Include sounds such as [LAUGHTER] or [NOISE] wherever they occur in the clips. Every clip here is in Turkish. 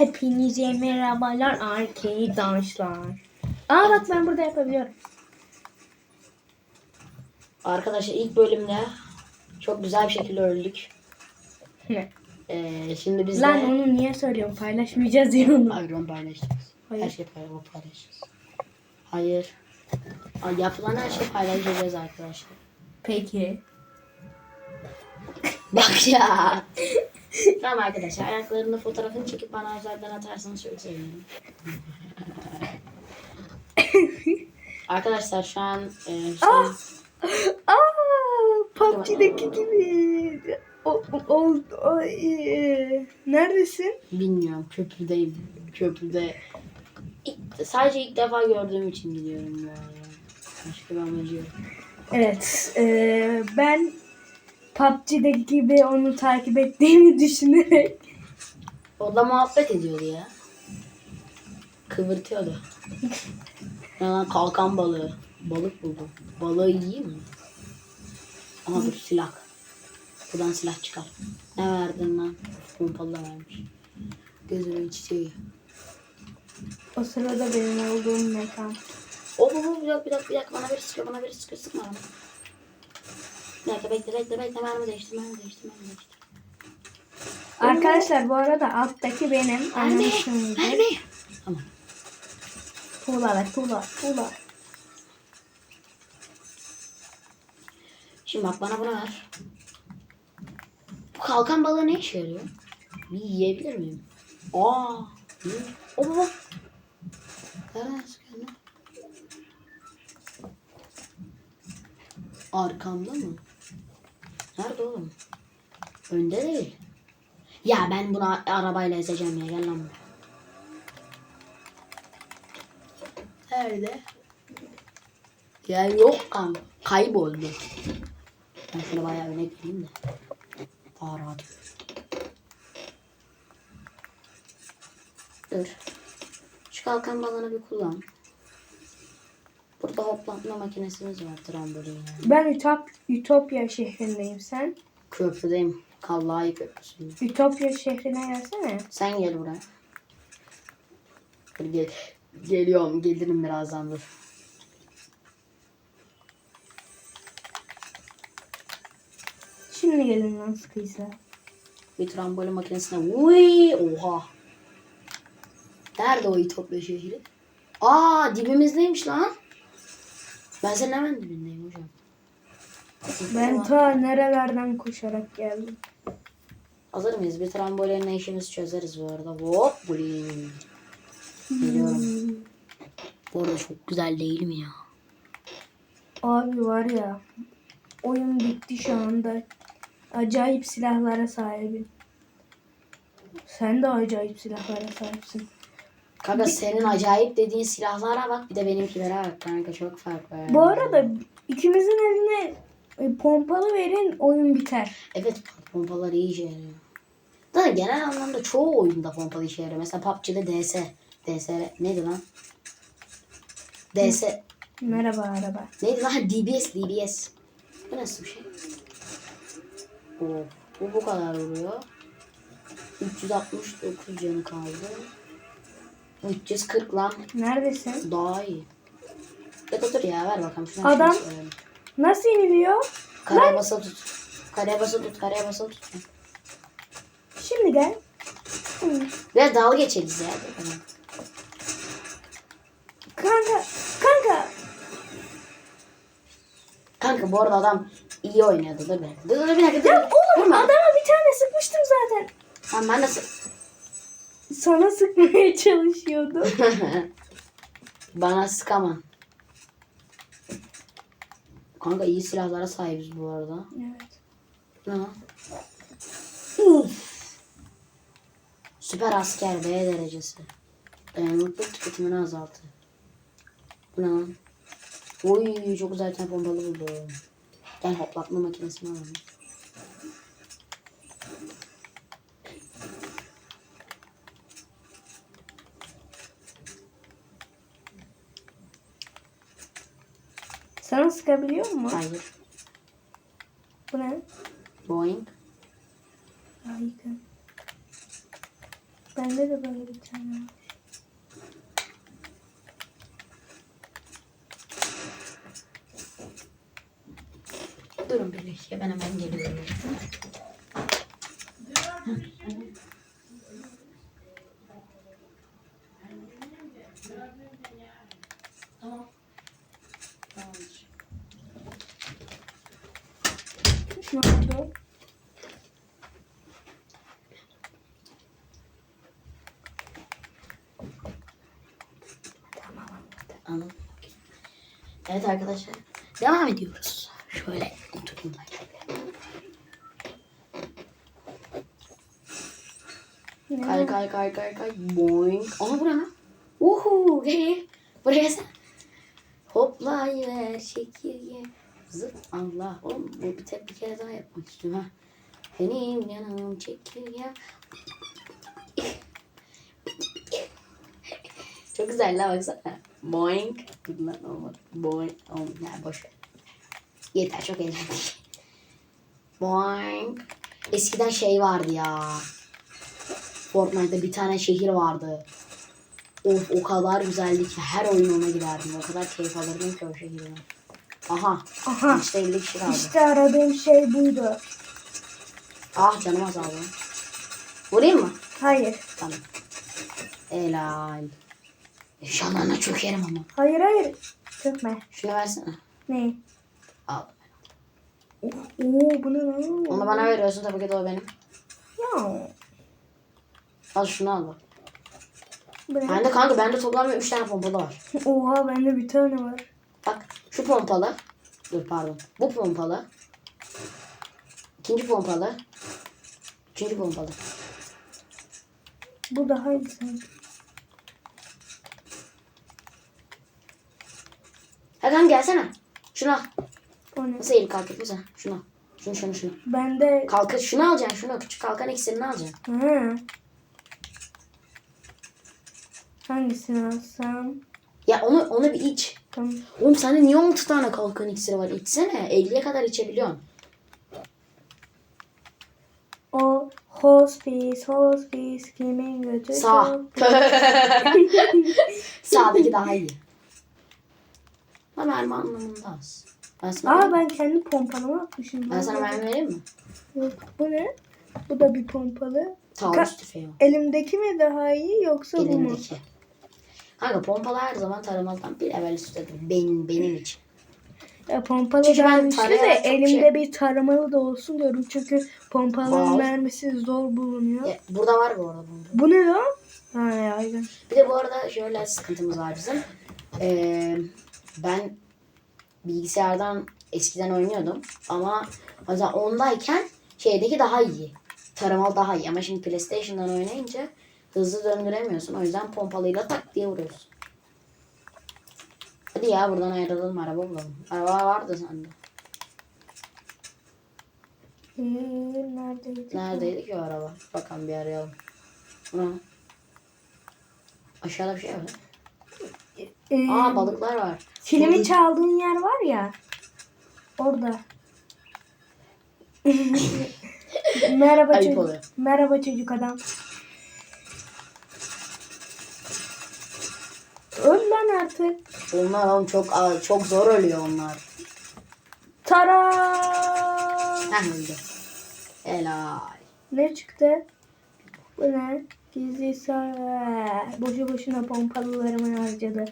Hepinize merhabalar arkadaşlar. Aa bak ben burada yapabiliyorum. Arkadaşlar ilk bölümde çok güzel bir şekilde öldük. Ne? Ee, şimdi biz Lan de onu niye söylüyorum? Paylaşmayacağız ya onu. Hayır onu paylaşacağız. Hayır. Her şeyi paylaş- paylaşacağız. Hayır. Ay, Yapılan her şeyi paylaşacağız arkadaşlar. Peki. Bak ya. [LAUGHS] tamam arkadaşlar ayaklarının fotoğrafını çekip bana özelden atarsanız çok sevinirim. arkadaşlar şu an e, Ah! şey, Aa, PUBG'deki gibi. O, o, o, e, neredesin? bilmiyorum köprüdeyim. Köprüde İlk- sadece ilk defa gördüğüm için gidiyorum ya. Başka bir amacı yok. Evet. e, ben PUBG'deki gibi onu takip ettiğimi [LAUGHS] düşünerek O da muhabbet ediyordu ya. Kıvırtıyordu. Lan kalkan balığı. Balık buldum. Balığı yiyeyim mi? Ama dur silah. Buradan silah çıkar. Ne verdin lan? Pompalı da vermiş. Gözünün çiçeği. o sırada benim olduğum mekan. O bu bu bir dakika bir dakika, bir dakika. bana biri sıkıyor bana biri sıkıyor sıkma. Bir dakika bekle bekle bekle mermi değiştir mermi değiştir mermi değiştir. Arkadaşlar bu arada alttaki benim. Mermi Anlamışsınızdır. mermi. Tamam. Tuğla ver tuğla tuğla. Şimdi bak bana bunu ver. Bu kalkan balığı ne işe yarıyor? Bir yiyebilir miyim? Aa. iyi. O baba. Nereden sıkıyor lan? Arkamda mı? Nerede oğlum? Önde değil. Ya ben bunu arabayla ezeceğim ya. Gel lan. Nerede? Ya yok kan. Kayboldu. Ben şöyle bayağı öne gideyim de. Daha rahat. Dur. Şu kalkan balığını bir kullan. Burada hoplatma makinesimiz var trambolin. Ben Ütop, Ütopya şehrindeyim sen. Köprüdeyim. Kallahi köprüsünde. Ütopya şehrine gelsene. Sen gel buraya. Dur gel. Geliyorum. Gelirim birazdan dur. Şimdi gelin lan sıkıysa. Bir trambolin makinesine. Uy, oha. Nerede o İtopya şehri? Aa dibimizdeymiş lan. Ben senin hemen dibindeyim hocam. Ben ta nerelerden koşarak geldim. Hazır mıyız? Bir trambolinle işimizi çözeriz bu arada. Hop bulim. Geliyorum. Bu arada çok güzel değil mi ya? Abi var ya oyun bitti şu anda. Acayip silahlara sahibim. Sen de acayip silahlara sahipsin. Kanka senin acayip dediğin silahlara bak bir de benimkilere bak kanka çok fark var. Bu arada ikimizin eline e, pompalı verin oyun biter. Evet pompalar iyi işe yarıyor. Da genel anlamda çoğu oyunda pompalı işe yarıyor. Mesela PUBG'de DS. DS neydi lan? DS Merhaba araba. neydi lan? DBS DBS. Bu nasıl bir şey? Oo, bu bu kadar vuruyor. 369 canı kaldı. 340 lan. Neredesin? Daha iyi. Ya da dur ya ver bakalım. Şuna Adam-. Nasıl iniliyor? Kareye basılı tut. Kareye basılı tut. Kareye basılı tut. Şimdi gel. Biraz dalga geçeriz ya. Kanka, kanka. Kanka bu arada adam iyi oynuyordu. Dur bir dakika. Dur dur bir dakika. Dur. Ya oğlum Vurma. adama bir tane sıkmıştım zaten. Tamam ben nasıl... Sana sıkmaya çalışıyordu. [LAUGHS] Bana sıkama. Kanka iyi silahlara sahibiz bu arada. evet. Ne? Uf. Süper asker B derecesi. Dayanıklılık tüketimini azaltı. Bu ne lan? Oy çok güzel bir tane pompalı buldum. Gel hoplatma makinesini alalım. Sana sıkabiliyor mu? Hayır. Bu ne? Boeing. Harika. Bende de böyle bir tane var. Durun bir dakika ben hemen geliyorum. Tamam. Tamamdır. Ne oldu? Anladım. Okey. Evet arkadaşlar. Devam ediyoruz. Şöyle oturayım ben Kay kay kay kay kay. Boing. Aha bura ne? Uhu. Buraya sen. Hoplayıver çekirge. Zıp Allah. Oğlum bu bir, tek bir kere daha yapmak istiyorum ha. Benim yanım çekirge. Çok güzel la baksana. Boing. Dur lan olmadı. Boing. Olmadı. Ya boş ver. Yeter çok eğlendik. Boing. Eskiden şey vardı ya. Fortnite'da bir tane şehir vardı. Of o kadar güzeldi ki her oyun ona girerdim. O kadar keyif alırdım ki o şehirden. Aha. Aha. İşte 50 kişi kaldı. İşte aradığım şey buydu. Ah canım azaldı. Vurayım mı? Hayır. Tamam. Helal. İnşallah çökerim ama. Hayır hayır. Çökme. Şunu versene. Ne? Al. Oo bu ne lan? Onu bana veriyorsun tabii ki de o benim. Ya. Al şunu al bak. Bu ne? Bende kanka bende toplamda 3 tane pompalı var. Oha bende bir tane var. Bak şu pompalı. Dur pardon. Bu pompalı. İkinci pompalı. Üçüncü pompalı. Bu daha iyi sanki. Hakan gelsene. Şunu al. O ne? Nasıl eğil kalk etme sen? Şunu al. Şunu şunu şunu. Bende... Kalkın şunu alacaksın şunu. Küçük kalkan iksirini alacaksın. Ha. Hangisini alsam? Ya onu onu bir iç. Tamam. Oğlum sende niye 6 tane kalkan iksiri var? İçsene. 50'ye kadar içebiliyorsun. O hospice, hospice kimin götü? Sağ. [LAUGHS] Sağdaki daha iyi. Ha mermi anlamında az. Ben sana, Aa ben kendi pompalımı atmışım. ben sana mermi vereyim mi? Yok, bu ne? Bu da bir pompalı. Taarruz tüfeği o. Elimdeki mi daha iyi yoksa bu mu? Elindeki. Kanka pompalı her zaman taramalıdan bir level üsttedir. Benim, benim için. Ya pompalı Çünkü ben güçlü de tarayarak çok elimde şey- bir taramalı da olsun diyorum. Çünkü pompalının Wow. mermisi zor bulunuyor. E, burada var bu arada. Bunda. Bu ne lan? Ha yaygın. Bir de bu arada şöyle sıkıntımız var bizim. Ee, ben bilgisayardan eskiden oynuyordum. Ama mesela ondayken şeydeki daha iyi. Taramalı daha iyi. Ama şimdi PlayStation'dan oynayınca hızlı döndüremiyorsun. O yüzden pompalıyla tak diye vuruyorsun. Hadi ya buradan ayrılalım araba bulalım. Araba vardı sende. Ee, neredeydi? Neredeydi ki o araba? Bakalım bir arayalım. Buna. Aşağıda bir şey var. Ee, Aa balıklar var. Filmi çaldığın yer var ya. Orada. [LAUGHS] Merhaba Ayıp çocuk. oluyor. Merhaba çocuk adam. Öl lan artık. Onlar oğlum çok çok zor ölüyor onlar. Tara. Heh öldü. Helal. Ne çıktı? Bu ne? Gizli. Boşu boşuna pompalılarımı harcadı.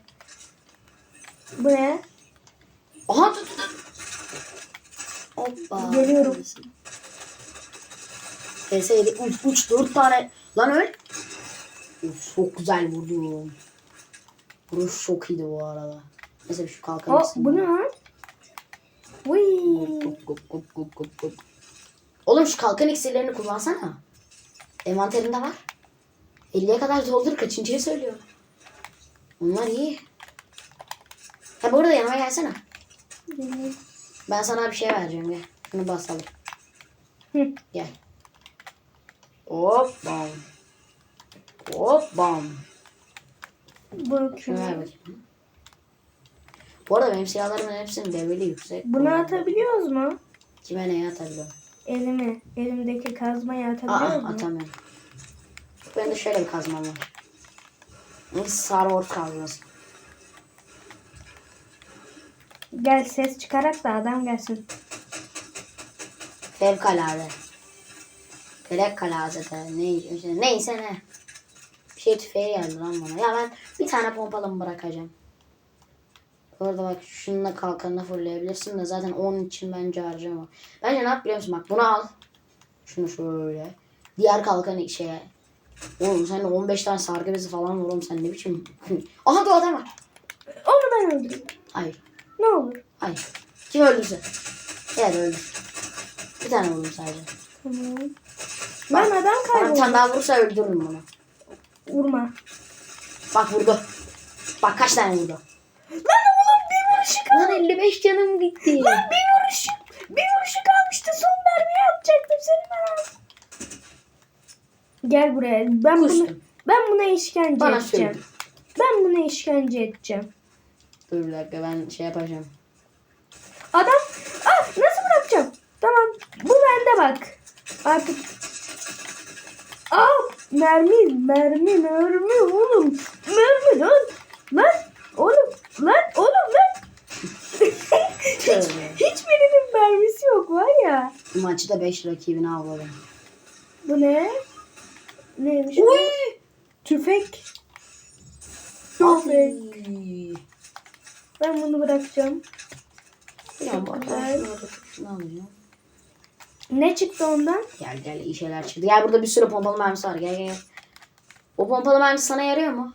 Bu ne? Aha tut tut. Hoppa. Geliyorum. Deseydi 3 3 4 tane. Lan öl. Uf, çok güzel vurdum. Vuruş çok iyiydi bu arada. Neyse şu kalkan ikisini bu ne lan? Gup, gup, gup, gup, gup, gup. Oğlum şu kalkan iksirlerini kullansana. Envanterinde var. 50'ye kadar doldur kaçıncıyı söylüyor. Bunlar iyi. Ha bu arada yanıma gelsene. Ben sana bir şey vereceğim gel. Şunu basalım. Hı. Gel. Hop bam. Hop bam. Şunu ver kim? bakayım. Bu arada benim silahlarımın hepsinin leveli yüksek. Bunu atabiliyoruz mu? Kime neye atabiliyorum? Elimi, elimdeki kazmayı atabiliyor Aa mu? atamıyorum. Benim de şöyle bir kazmam var. Wars kazması. Gel ses çıkarak da adam gelsin. Fevkalade. Fevkalade de neyse, neyse ne. Bir şey tüfeği geldi lan bana. Ya ben bir tane pompalımı bırakacağım. Orada bak şununla kalkanına fırlayabilirsin de zaten onun için bence harcama. Bence ne yap biliyor musun? Bak bunu al. Şunu şöyle. Diğer kalkanı şeye. Oğlum sen de 15 tane sargı bezi falan var oğlum sen ne biçim. [LAUGHS] Aha bu adam var. Onu ben öldüreyim. Hayır. Ne olur. Hayır. Kim öldürse? Evet öldür. Bir tane vurdum sadece. Tamam. Ben Bana bir kayboldum. tane daha vurursa öldürürüm bunu. Vurma. Bak vurdu. Bak kaç tane vurdu. Lan oğlum bir vuruşu kaldı. Lan 55 canım gitti. Lan bir vuruşu. Bir vuruşu kalmıştı. Son mermiyi atacaktım seni ben. Gel buraya. Ben bunu, Kustum. ben buna işkence Bana edeceğim. söyle. Ben buna işkence edeceğim. Dur bir dakika ben şey yapacağım. Adam ah nasıl bırakacağım? Tamam bu bende bak. Artık Aa mermi mermi mermi oğlum. Mermi lan. Lan oğlum lan oğlum lan. [LAUGHS] hiç, hiçbirinin mermisi yok var ya. Maçta 5 rakibini avladım. Bu ne? Neymiş? Uy! Tüfek. Tüfek. Ay. Ben bunu bırakacağım. Ben şunu alacağım. Ne çıktı ondan? Gel gel iyi şeyler çıktı. Gel burada bir sürü pompalı mermisi var. Gel gel. gel. O pompalı mermisi sana yarıyor mu?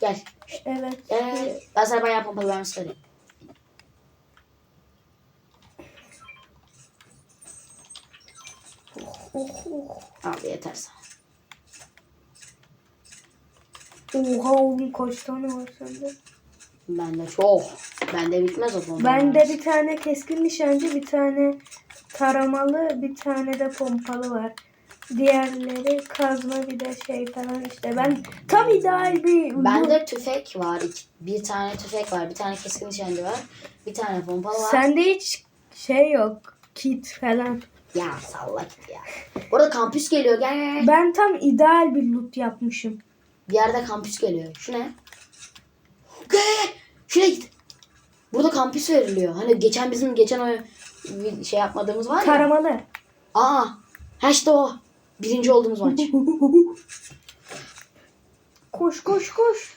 Gel. Evet. Gel. Ben sana bayağı pompalı mermisi vereyim. Oh, oh. Abi yeter sana. Oha oğlum kaç tane var sende? Bende çok. Bende bitmez o pompalı Bende bir tane keskin nişancı, bir tane taramalı, bir tane de pompalı var. Diğerleri kazma bir de şey falan işte. Ben tam ideal bir... Bende tüfek var. iki- Bir tane tüfek var. Bir tane keskin nişancı var. Bir tane pompalı var. Sende hiç şey yok. Kit falan. Ya salla git ya. Burada kampüs geliyor. Gel gel gel. Ben tam ideal bir loot yapmışım. Bir yerde kampüs geliyor. Şu ne? Gel. Şuraya git. Burada kampüs veriliyor. Hani geçen bizim geçen o şey yapmadığımız var ya. Taramalı. Aa. Ha işte o. Birinci olduğumuz maç. [LAUGHS] koş koş koş.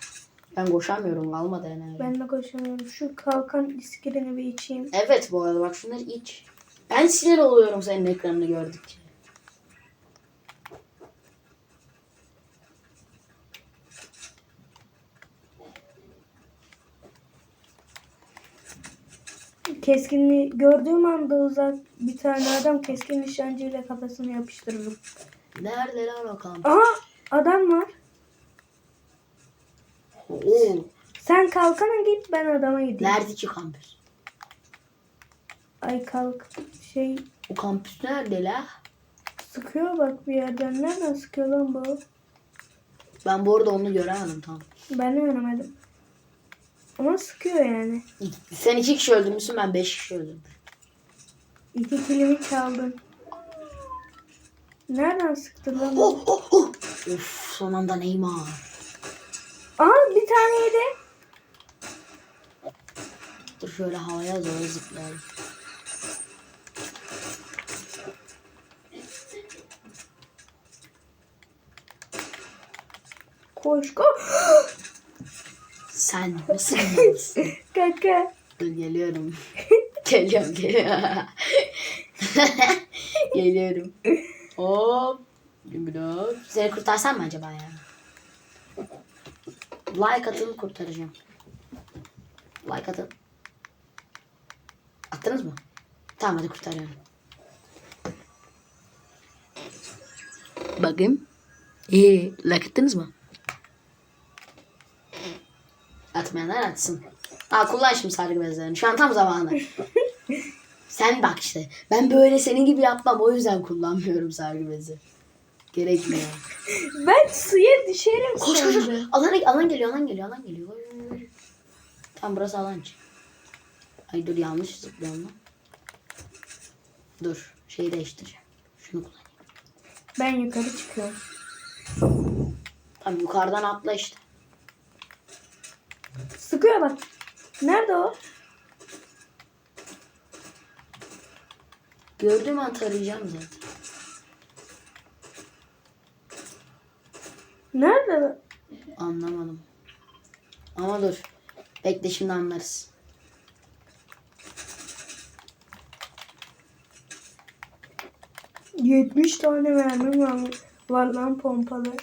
Ben koşamıyorum. Kalmadı enerji. Ben de koşamıyorum. Şu kalkan iskirini bir içeyim. Evet bu arada bak şunları iç. Ben sinir oluyorum senin ekranını gördükçe. Keskinli gördüğüm anda uzak bir tane adam keskin nişancıyla kafasını yapıştırırım. Nerede lan o kampüs? Aha adam var. Oo. Sen kalkana git ben adama gideyim. Nerede ki kampüs? Ay kalk. Şey O kampüs nerede la? sıkıyor bak bir yerden. Nereden sıkıyor lan bu? Ben bu arada onu göremedim tam. Ben de göremedim. Ama sıkıyor yani. Sen iki kişi öldürmüşsün ben beş kişi öldürdüm. İki kilimi çaldın. Nereden sıktı lan? Oh, oh, oh. Of son anda Neymar. Aa bir tane yedi. Dur şöyle havaya doğru zıplayalım. Koş koş. [GASPS] Sen malsın? [LAUGHS] Kaka. Dur geliyorum. [LAUGHS] geliyorum geliyorum. [LAUGHS] geliyorum. Hop. Hop. Seni kurtarsam mı acaba ya? Like atın kurtaracağım. Like atın. Attınız mı? Tamam hadi kurtarıyorum. Bakayım. İyi. Like attınız mı? Atmayanlar atsın. Aa kullan şimdi sargı bezlerini. Şu an tam zamanı. [LAUGHS] Sen bak işte. Ben böyle senin gibi yapmam. O yüzden kullanmıyorum sargı bezi. Gerekmiyor. Ben suya düşerim Koş koş. Alan, alan geliyor alan geliyor alan geliyor. Tam burası alan. Ay dur yanlış zıplıyorum lan. Dur şeyi değiştireceğim. Şunu kullanayım. Ben yukarı çıkıyorum. Abi yukarıdan atla işte. Sıkıyor bak. Nerede o? Gördüğüm an tarayacağım zaten. Nerede? Anlamadım. Ama dur. Bekle şimdi anlarız. Yetmiş tane mermim var, var lan pompalı.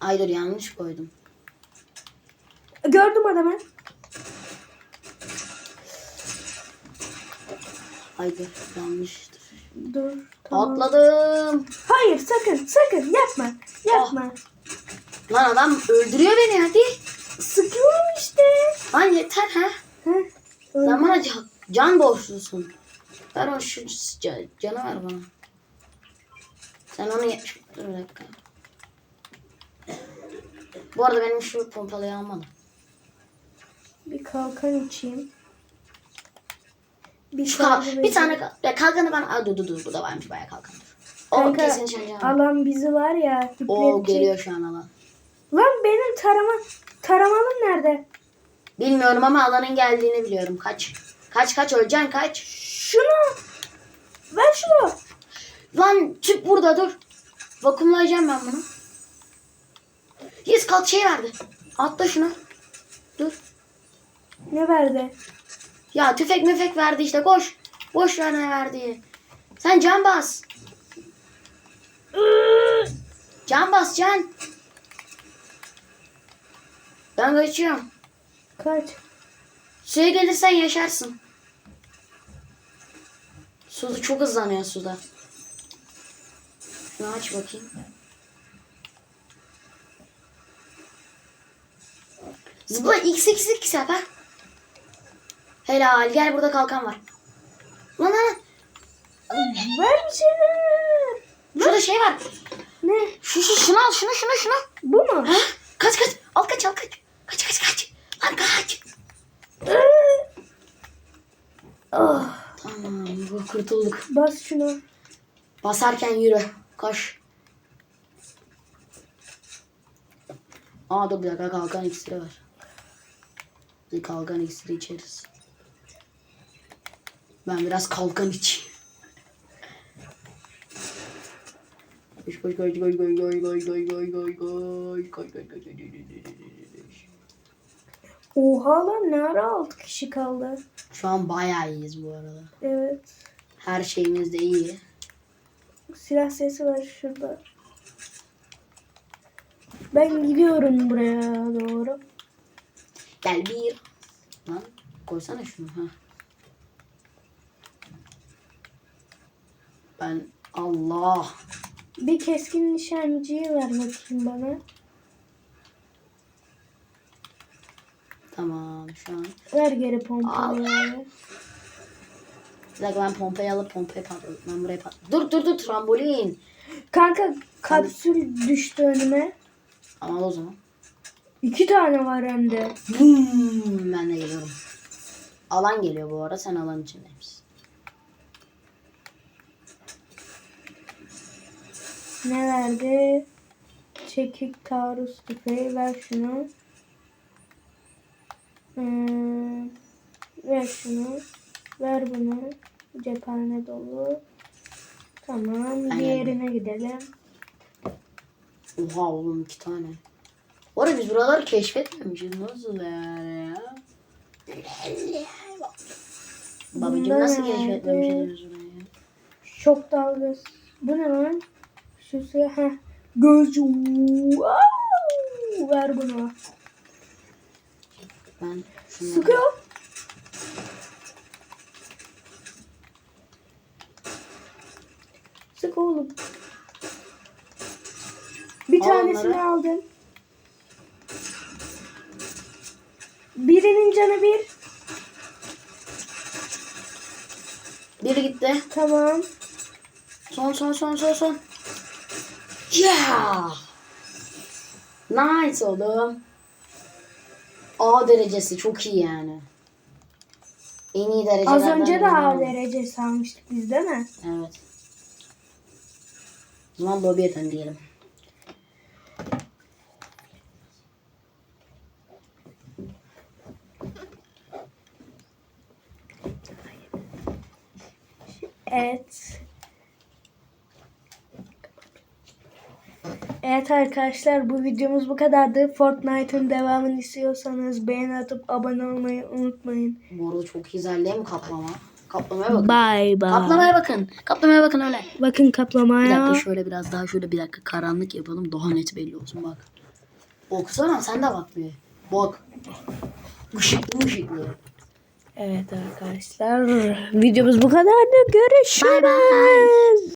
Ay dur yanlış koydum. Gördüm adamı. Ay dur yanlıştır. Dur. Tamam. Atladım. Hayır sakın sakın yapma. Yapma. Lan adam öldürüyor beni hadi. Sıkıyorum işte. Lan yeter ha. Heh. Sen bana can, can borçlusun. Ver o şu ca- canı ver bana. Sen onu ye... Dur bir dakika. Bu arada benim şu pompalıyı almadım. Bir kalkan içeyim. Bir, kal- bir tane kal- ya kalkanı ben... Aa, dur dur dur bu da varmış bayağı kalkan. O Kanka, kesin can. Alan bizi var ya. O geliyor şu an alan. Lan benim tarama taramalım nerede? Bilmiyorum ama alanın geldiğini biliyorum. Kaç. Kaç kaç öleceksin kaç. Şunu. Ver şunu. Lan çık burada dur. Vakumlayacağım ben bunu. Yes kalk şey verdi. Atla şunu. Dur. Ne verdi? Ya tüfek müfek verdi işte koş. Boş ver ne verdiği. Sen can bas. Can bas can. Ben kaçıyorum. Kaç. Suya gelirsen yaşarsın. Suda çok hızlanıyor suda. Şunu aç bakayım. Zıpla x x x yap ha. Helal gel burada kalkan var. Lan lan. Ver bir şeyler. Şurada şey var. Ne? Şu şu şunu al şunu şunu şunu. Bu mu? Ha? Kaç kaç. Al kaç al kaç. Kaç kaç kaç. Lan kaç. Ah, Tamam bu kurtulduk. bas şunu. Basarken yürü. Koş. Aa dur bir dakika kalkan iksiri var. Bir kalkan iksiri içeriz. Ben biraz kalkan koş koş koş koş koş koş koş koş koş koş koş koş koş koş koş. Oha lan ne ara 6 kişi kaldı. Şu an bayağı iyiyiz bu arada. Evet. Her şeyimiz de iyi. Silah sesi var şurada. Ben gidiyorum buraya doğru. Gel bir. Lan koysana şunu ha. Ben Allah. Bir keskin nişancıyı ver bakayım bana. Tamam şu an. Ver geri pompalıyı abi. Bir dakika ben pompayı alıp pompayı patladım. Ben buraya patladım. Dur dur dur trambolin. Kanka kapsül düştü önüme. Ama o zaman. İki tane var hem de. Hmm, ben de geliyorum. Alan geliyor bu arada. Sen alan içindeymişsin. Ne verdi? Çekik taarruz tüfeği. Ver şunu. Hmm, ver şunu. Ver bunu. Cephane dolu. Tamam. Aynen. Diğerine gidelim. Oha oğlum iki tane. Bu arada biz buraları keşfetmemişiz. Nasıl yani ya? Babacım nasıl keşfetmemişiz biz burayı? Şok dalgası. Bu ne lan? Şu silah. Heh. Gözcü. Wow! Ver bunu. Ben. Sıkıyor. Sık oğlum. Bir Al tanesini onları. aldım. Birinin canı bir. Biri gitti. Tamam. Son son son son son. Yeah. Nice oğlum. A derecesi çok iyi yani. En iyi derece. Az önce de A derecesi almıştık biz değil mi? Evet. Zaman lobiye dön diyelim. Evet. Evet arkadaşlar bu videomuz bu kadardı. Fortnite'ın devamını istiyorsanız beğeni atıp abone olmayı unutmayın. Bu arada çok güzel değil mi kaplama? Kaplamaya bakın. Bye bye. Kaplamaya bakın. Kaplamaya bakın öyle. Bakın Bir kaplamaya. dakika şöyle biraz daha şöyle bir dakika karanlık yapalım daha net belli olsun bak. Okusana sen de bak bir. Bak. Işıklı ışıklı. Evet arkadaşlar videomuz bu kadardı. Görüşürüz. Bye bye.